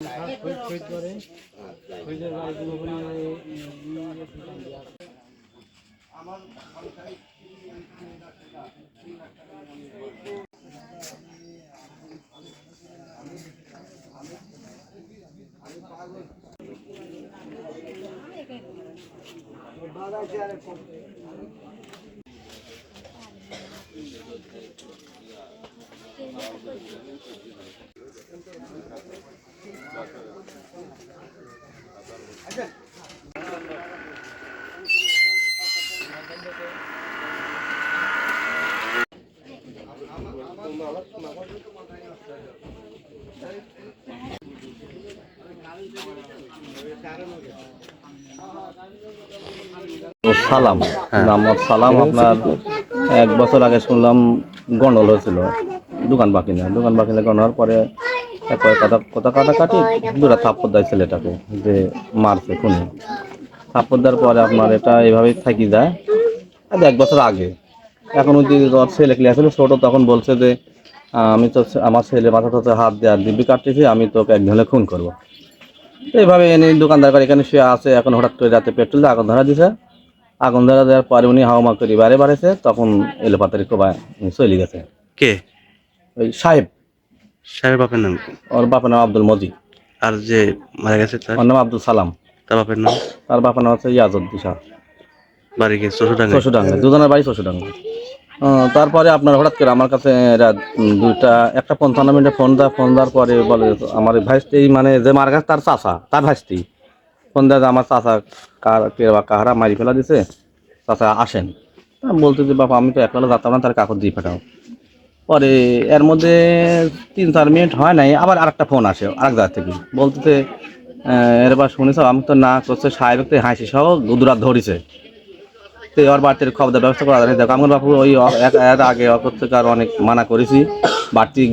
খরিদ খরিদ করে খরিদের গাড়িগুলো বলে ও সালাম। মোহাম্মদ সালাম আপনার এক বছর আগে শুনলাম গন্ডল হয়েছিল। দোকান বাকি না দোকান বাকি না গন্ডল পরে একবার কথা কথা কাটা কাটি দুটা থাপ্পড় দেয় ছেলেটাকে যে মারছে খুনি। থাপ্পড় দেওয়ার পরে আপনার এটা এইভাবেই থাকি যায়। আর এক বছর আগে। এখন ওই যে ওর ছেলে ক্লিয়ার ছিল ছোটো তখন বলছে যে আমি তো আমার ছেলে মাথা টাথা হাত দিয়ে আর দিব্যি কাটতেছি আমি তোকে এক ঢেলে খুন করব। এইভাবে এনে দোকানদার এখানে শুয়ে আছে। এখন হঠাৎ করে রাতে পেট্রোল দিয়ে আগুন ধরা দিছে। আগুন ধরা দেওয়ার পরে উনি হাওয়া করে বারে বাড়েছে তখন এলো পাতারি কোবায় চলে গেছে। কে? ওই সাহেব। সাহেবের বাপের নাম কি? ওর বাপের নাম আব্দুল মজি আর যে মারা গেছে তার? ওর নাম আব্দুল সালাম। তার বাপের নাম? তার বাপের নাম হচ্ছে ইয়াজুদ্দি শাহ। বাড়ি গিয়ে শ্বশুরডাঙ্গা চশুডাঙ্গা দুজনের বাড়ি চশুডাঙ্গা তারপরে আপনার হঠাৎ করে আমার কাছে রাত দুইটা একটা পঞ্চান্ন মিনিটে ফোন দেয় ফোন দেওয়ার পরে বলে আমার ভাইস্তি মানে যে মার গেছে তার চাষা তার ভাইস্তি ফোন দেয় যে আমার চাষা কার কে বা কাহারা মারি ফেলা দিছে চাষা আসেন। বলতে যে বাবা আমি তো একলা যাতাম না তার কাকর দিয়ে পাঠাও। পরে এর মধ্যে তিন চার মিনিট হয় নাই, আবার আরেকটা ফোন আসে, আরেক জায়গা থেকে। বলতেছে এরবার শুনেছ আমি তো না করছে, সাহেব তো হাসি সহ দুদুরাত ধরিছে। তো এবার বাড়তি খবর ব্যবস্থা করা দেখো আমার বাপু, ওই এক- আগে আর অনেক মানা করেছি, বাড়তি